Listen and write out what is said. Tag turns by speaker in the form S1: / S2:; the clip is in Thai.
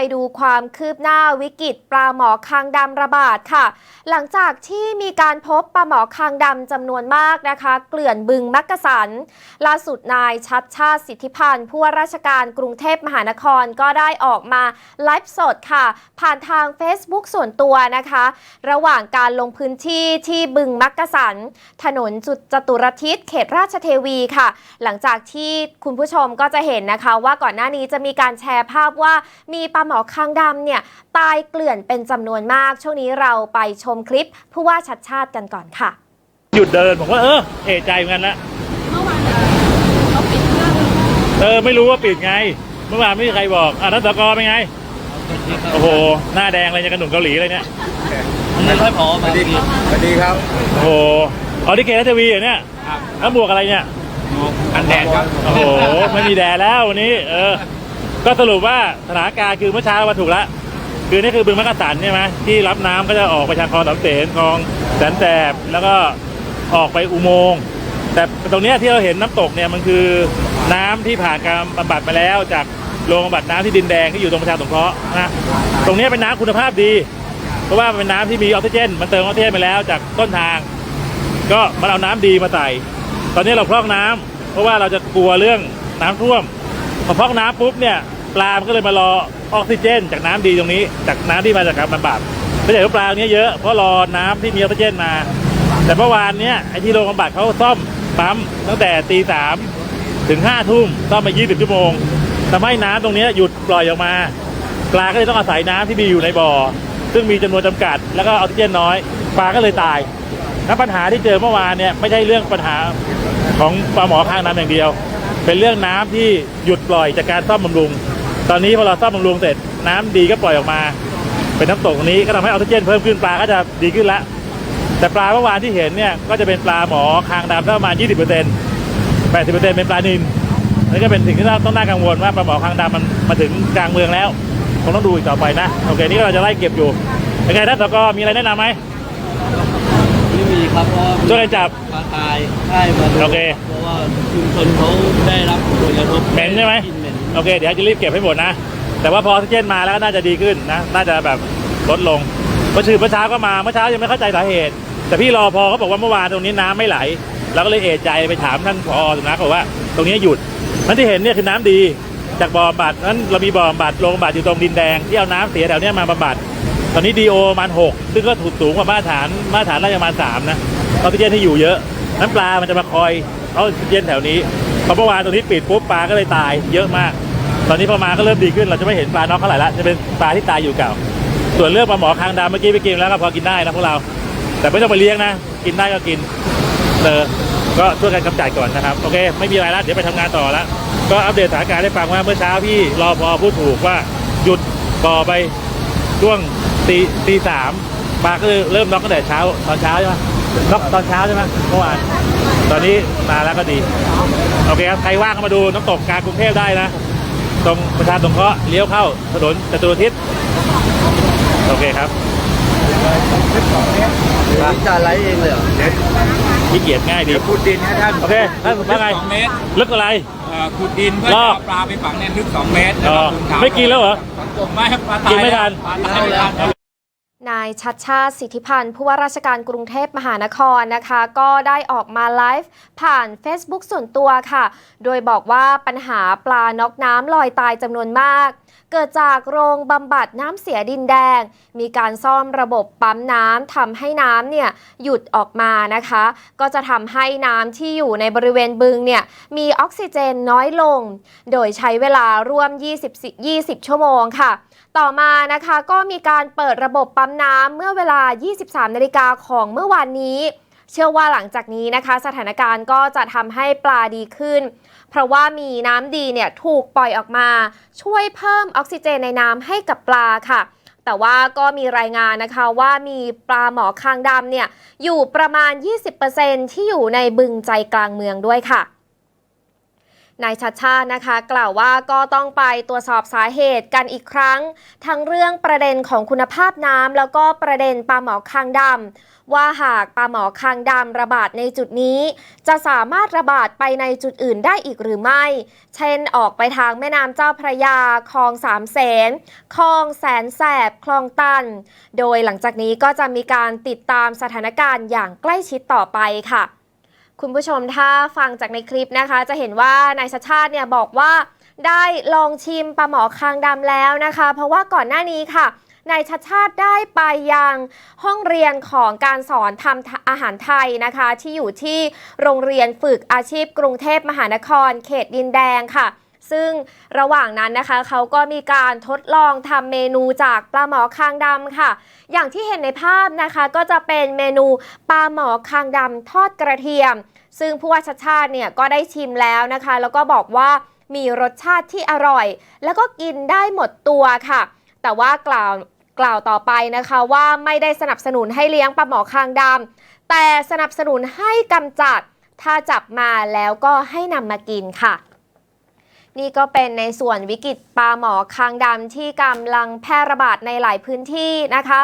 S1: ไปดูความคืบหน้าวิกฤตปลาหมอคางดำระบาดค่ะ หลังจากที่มีการพบปลาหมอคางดำจำนวนมากนะคะ เกลื่อนบึงมักกะสัน ล่าสุดนายชัดชาติสิทธิพันธ์ผู้ว่าราชการกรุงเทพมหานครก็ได้ออกมาไลฟ์สดค่ะ ผ่านทาง Facebook ส่วนตัวนะคะ ระหว่างการลงพื้นที่ที่บึงมักกะสัน ถนนจุดจตุรทิศเขตราชเทวีค่ะ หลังจากที่คุณผู้ชมก็จะเห็นนะคะ ว่าก่อนหน้านี้จะมีการแชร์ภาพว่ามีปลาหมอคางดำเนี่ยตายเกลื่อนเป็นจำนวนมาก ช่วงนี้เราไปชมคลิปผู้ว่าชัดชาติกันก่อนค่ะ
S2: หยุดเดินผมว่าเออเอะใจเหมือนกันละ
S3: เมื่อวานเขาปิดเครื่อง
S2: เออไม่รู้ว่าปิดไง เมื่อวานไม่มีใครบอกอะนักตะกอเป็นไงโอ้โหหน้าแดงเลยยังกระหนุ่มเกาหลีเลยเนี่ย
S4: ไม่ค่อยพอมาดี
S5: สวัสดีครับ
S2: โอ้โหออดิเกตทีวีเหรอเนี่ยแล้วบวกอะไรเนี่ย
S4: กันแดดครับ
S2: โอ้โหไม่มีแดดแล้ววันนี้ เออ ก็สรุปว่าสถานการณ์คือเมื่อเช้ามาถูกละคือนี่คือบึงมักกะสันใช่ไหมที่รับน้ำก็จะออกไปทางคลองสามเสนคลองแสนแสบแล้วก็ออกไปอุโมงค์แต่ตรงเนี้ยที่เราเห็นน้ำตกเนี่ยมันคือน้ำที่ผ่านการบำบัดมาแล้ว จากโรงบำบัดน้ำที่ดินแดงที่อยู่ตรงประชาสงเคราะห์นะตรงเนี้ยเป็นน้ำคุณภาพดี เพราะว่าเป็นน้ำที่มีออกซิเจน มันเติมออกซิเจนไปแล้วจากต้นทาง ก็มันเอาน้ำดีมาใส่ตอนนี้เราพร่องน้ำเพราะว่าเราจะกลัวเรื่องน้ำท่วม พอพองน้ำปุ๊บเนี่ยปลามันก็เลยมารอออกซิเจน จากน้ำดีตรงนี้ จากน้ำที่มาจากการบำบัดไม่ใช่ว่าปลาตรงนี้ยเยอะเพราะรอน้ำที่มีออกซิเจนมา แต่เมื่อวานเนี้ยไอ้ที่โรงบำบัดเขาซ่อมปั๊มตั้งแต่ตีสามถึงห้าทุ่มซ่อมมา 20 ชั่วโมงทำให้น้ำตรงเนี้ยหยุดปล่อยออกมา ปลาก็เลยต้องอาศัยน้ำที่มีอยู่ในบ่อ ซึ่งมีจำนวนจำกัด แล้วก็ออกซิเจนน้อย ปลาก็เลยตายและปัญหาที่เจอเมื่อวานเนี่ยไม่ใช่เรื่องปัญหาของปลาหมอข้างน้ำอย่างเดียว เป็นเรื่องน้ำที่หยุดปล่อยจากการซ่อมบำรุง ตอนนี้พอเราซ่อมบำรุงเสร็จน้ำดีก็ปล่อยออกมา เป็นน้ำตกตรงนี้ก็ทำให้ออกซิเจนเพิ่มขึ้นปลาก็จะดีขึ้นละแต่ปลาเมื่อวานที่เห็นเนี่ยก็จะเป็นปลาหมอคางดำประมาณ 20% 80%เป็นปลานินนี่ก็เป็นสิ่งที่เราต้องน่ากังวลว่าปลาหมอคางดำมันมาถึงกลางเมืองแล้วคงต้องดูอีกต่อไปนะโอเคนี่เราจะไล่เก็บอยู่เป็นไงท่านสกมีอะไรแนะนำไห
S4: ม ครับเพราะ
S2: ช่วยกันจับ
S4: ปลาตายใช่มาดู
S2: โอเค
S4: เพราะว่าชุมชนเขาได้รับผลกระทบ
S2: เหม็นใช่ไหม
S4: กลิ่นเหม็น
S2: โอเคเดี๋ยวจะรีบเก็บให้หมดนะ แต่ว่าพอออกซิเจนมาแล้วก็น่าจะดีขึ้นนะน่าจะแบบลดลงเมื่อชื่อเมื่อเช้าก็มาเมื่อเช้ายังไม่เข้าใจสาเหตุ แต่พี่รอพอเขาบอกว่าเมื่อวานตรงนี้น้ำไม่ไหลเราก็เลยเอะใจไปถามท่านผอสำนักบอกว่า ตรงนี้หยุดนั่นที่เห็นเนี่ยคือน้ำดี จากบ่อบำบัดนั้นเรามีบ่อบำบัดโรงบำบัดอยู่ตรงดินแดงที่เอาน้ำเสียแถวเนี้ยมาบำบัด ตอนนี้ดีโอประมาณหกซึ่งก็ถูกสูงกว่ามาตรฐานมาตรฐานน่าจะประมาณสามนะออกซิเจนที่อยู่เยอะ น้ำปลามันจะมาคอยเอาออกซิเจนแถวนี้พอเมื่อวานตรงนี้ปิดปุ๊บปลาก็เลยตายเยอะมาก ตอนนี้พอมาก็เริ่มดีขึ้นเราจะไม่เห็นปลาน็อกเท่าไหร่ละจะเป็นปลาที่ตายอยู่เก่า ส่วนเรื่องปลาหมอคางดำเมื่อกี้ไปกินแล้วก็พอกินได้นะพวกเรา แต่ไม่ต้องไปเลี้ยงนะ กินได้ก็กินเออก็ช่วยกันกำจัดก่อนนะครับโอเคไม่มีอะไรแล้วเดี๋ยวไปทำงานต่อล้วก็อัปเดตสถานการณ์ให้ฟังว่าเมื่อเช้าพี่รอพอพูดถูกว่าหยุดต่อไปช่วง ตีตีสามปลาก็เริ่มน็อกตั้งแต่เช้าตอนเช้าใช่ไหมน็อกตอนเช้าใช่ไหมเมื่อวานตอนนี้มาแล้วก็ดี โอเคครับใครว่างก็มาดูน้ำตกกลางกรุงเทพได้นะ ตรงประชาสงเคราะห์เลี้ยวเข้าถนนจตุรทิศโอเคครับ
S4: นี่จะไล่เองเลยเหรอ
S2: ขี้เกียจง่ายดี
S5: เดี๋ยวพูดดินให้ท่าน
S2: โอเคท่านว่าไง
S6: สองเมตร
S2: ลึกอะไร
S6: เอ่อขุดดินเพื่อ
S2: ร
S6: จะ
S2: อบ
S6: เอาปลาไปฝังเนี่ยลึกสองเมตร
S2: อ๋อ
S6: แล้วก็คุมถา
S2: ไม่กินแล้วเหรอ
S6: ไม่ครับปลาตาย
S2: กินไม่ทัน
S6: ปลาตายไม่ทัน
S1: นายชัดชาติสิทธิพันธ์ผู้ว่าราชการกรุงเทพมหานครนะคะ ก็ได้ออกมาไลฟ์ผ่าน Facebook ส่วนตัวค่ะ โดยบอกว่าปัญหาปลาน็อกน้ำลอยตายจำนวนมาก เกิดจากโรงบำบัดน้ำเสียดินแดง มีการซ่อมระบบปั๊มน้ำทำให้น้ำเนี่ยหยุดออกมานะคะ ก็จะทำให้น้ำที่อยู่ในบริเวณบึงเนี่ยมีออกซิเจนน้อยลง โดยใช้เวลาร่วม 20 20 ชั่วโมงค่ะ ต่อมานะคะก็มีการเปิดระบบปั๊มน้ำเมื่อเวลา 23 นาฬิกาของเมื่อวานนี้ เชื่อว่าหลังจากนี้นะคะ สถานการณ์ก็จะทำให้ปลาดีขึ้น เพราะว่ามีน้ำดีเนี่ยถูกปล่อยออกมา ช่วยเพิ่มออกซิเจนในน้ำให้กับปลาค่ะแต่ว่าก็มีรายงานนะคะว่ามีปลาหมอคางดำเนี่ยอยู่ประมาณ 20%ที่อยู่ในบึงใจกลางเมืองด้วยค่ะ นายชัดชาตินะคะ กล่าวว่าก็ต้องไปตรวจสอบสาเหตุกันอีกครั้ง ทั้งเรื่องประเด็นของคุณภาพน้ำแล้วก็ประเด็นปลาหมอคางดำว่าหากปลาหมอคางดำระบาดในจุดนี้ จะสามารถระบาดไปในจุดอื่นได้อีกหรือไม่ เช่นออกไปทางแม่น้ำเจ้าพระยาคลองสามเสนคลองแสนแสบคลองตัน โดยหลังจากนี้ก็จะมีการติดตามสถานการณ์อย่างใกล้ชิดต่อไปค่ะ คุณผู้ชมถ้าฟังจากในคลิปนะคะ จะเห็นว่านายชาติชาติเนี่ยบอกว่าได้ลองชิมปลาหมอคางดำแล้วนะคะ เพราะว่าก่อนหน้านี้ค่ะนายชาชาติได้ไปยังห้องเรียนของการสอนทำอาหารไทยนะคะ ที่อยู่ที่โรงเรียนฝึกอาชีพกรุงเทพมหานคร เขตดินแดงค่ะ ซึ่งระหว่างนั้นนะคะเขาก็มีการทดลองทำเมนูจากปลาหมอคางดำค่ะ อย่างที่เห็นในภาพนะคะก็จะเป็นเมนูปลาหมอคางดำทอดกระเทียม ซึ่งผู้ว่าชาติชาติเนี่ยก็ได้ชิมแล้วนะคะ แล้วก็บอกว่ามีรสชาติที่อร่อย แล้วก็กินได้หมดตัวค่ะ แต่ว่ากล่าวกล่าวต่อไปนะคะว่าไม่ได้สนับสนุนให้เลี้ยงปลาหมอคางดำแต่สนับสนุนให้กำจัดถ้าจับมาแล้วก็ให้นำมากินค่ะ นี่ก็เป็นในส่วนวิกฤตปลาหมอคางดำที่กำลังแพร่ระบาดในหลายพื้นที่นะคะ